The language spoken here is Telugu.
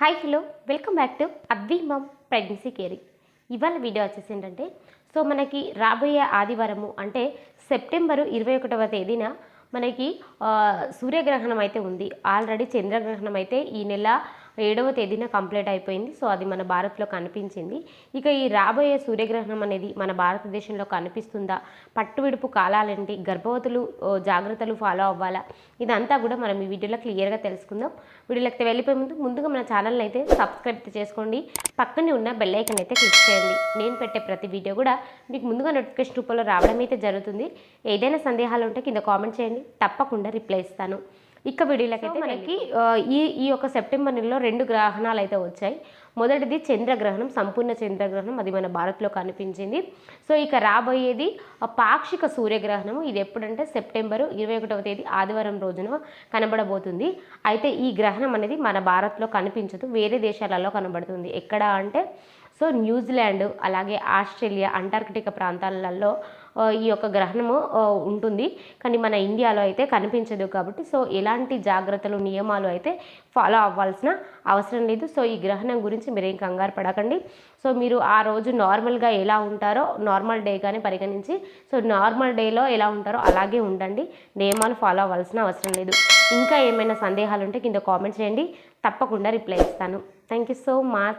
Hi hello. Welcome back to Advi mom pregnancy caring. ఇవాళ వీడియో వచ్చేసి ఏంటంటే సో మనకి రాబోయే ఆదివారము అంటే సెప్టెంబరు ఇరవై ఒకటవ తేదీన మనకి సూర్యగ్రహణం అయితే ఉంది. ఆల్రెడీ చంద్రగ్రహణం అయితే ఈ నెల ఏడవ తేదీన కంప్లీట్ అయిపోయింది. సో అది మన భారత్లో కనిపించింది. ఇక ఈ రాబోయే సూర్యగ్రహణం అనేది మన భారతదేశంలో కనిపిస్తుందా? పట్టు విడుపు కాలాలేంటి గర్భవతులు జాగ్రత్తలు ఫాలో అవ్వాలా? ఇదంతా కూడా మనం ఈ వీడియోలో క్లియర్గా తెలుసుకుందాం. వీడియోలోకి వెళ్ళిపోయే ముందు ముందుగా మన ఛానల్ని అయితే సబ్స్క్రైబ్ చేసుకోండి. పక్కనే ఉన్న బెల్ ఐకన్ అయితే క్లిక్ చేయండి. నేను పెట్టే ప్రతి వీడియో కూడా మీకు ముందుగా నోటిఫికేషన్ రూపంలో రావడం అయితే జరుగుతుంది. ఏదైనా సందేహాలు ఉంటే కింద కామెంట్ చేయండి. తప్పకుండా రిప్లై ఇస్తాను. ఇక వీడియోలకైతే మనకి ఈ ఈ యొక్క సెప్టెంబర్ నెలలో రెండు గ్రహణాలు అయితే వచ్చాయి. మొదటిది చంద్రగ్రహణం సంపూర్ణ చంద్రగ్రహణం అది మన భారత్లో కనిపించింది. సో ఇక రాబోయేది పాక్షిక సూర్యగ్రహణం ఇది ఎప్పుడంటే సెప్టెంబరు ఇరవై ఒకటవ తేదీ ఆదివారం రోజున కనబడబోతుంది. అయితే ఈ గ్రహణం అనేది మన భారత్లో కనిపించదు వేరే దేశాలలో కనబడుతుంది. ఎక్కడ అంటే సో న్యూజిలాండ్ అలాగే ఆస్ట్రేలియా అంటార్కిటికా ప్రాంతాలలో ఈ యొక్క గ్రహణము ఉంటుంది. కానీ మన ఇండియాలో అయితే కనిపించదు కాబట్టి సో ఎలాంటి జాగ్రత్తలు నియమాలు అయితే ఫాలో అవ్వాల్సిన అవసరం లేదు. సో ఈ గ్రహణం గురించి మీరేం కంగారు పడకండి. సో మీరు ఆ రోజు నార్మల్గా ఎలా ఉంటారో నార్మల్ డేగానే పరిగణించి సో నార్మల్ డేలో ఎలా ఉంటారో అలాగే ఉండండి. నియమాలు ఫాలో అవ్వాల్సిన అవసరం లేదు. ఇంకా ఏమైనా సందేహాలు ఉంటే కింద కామెంట్ చేయండి. తప్పకుండా రిప్లై ఇస్తాను. Thank you so much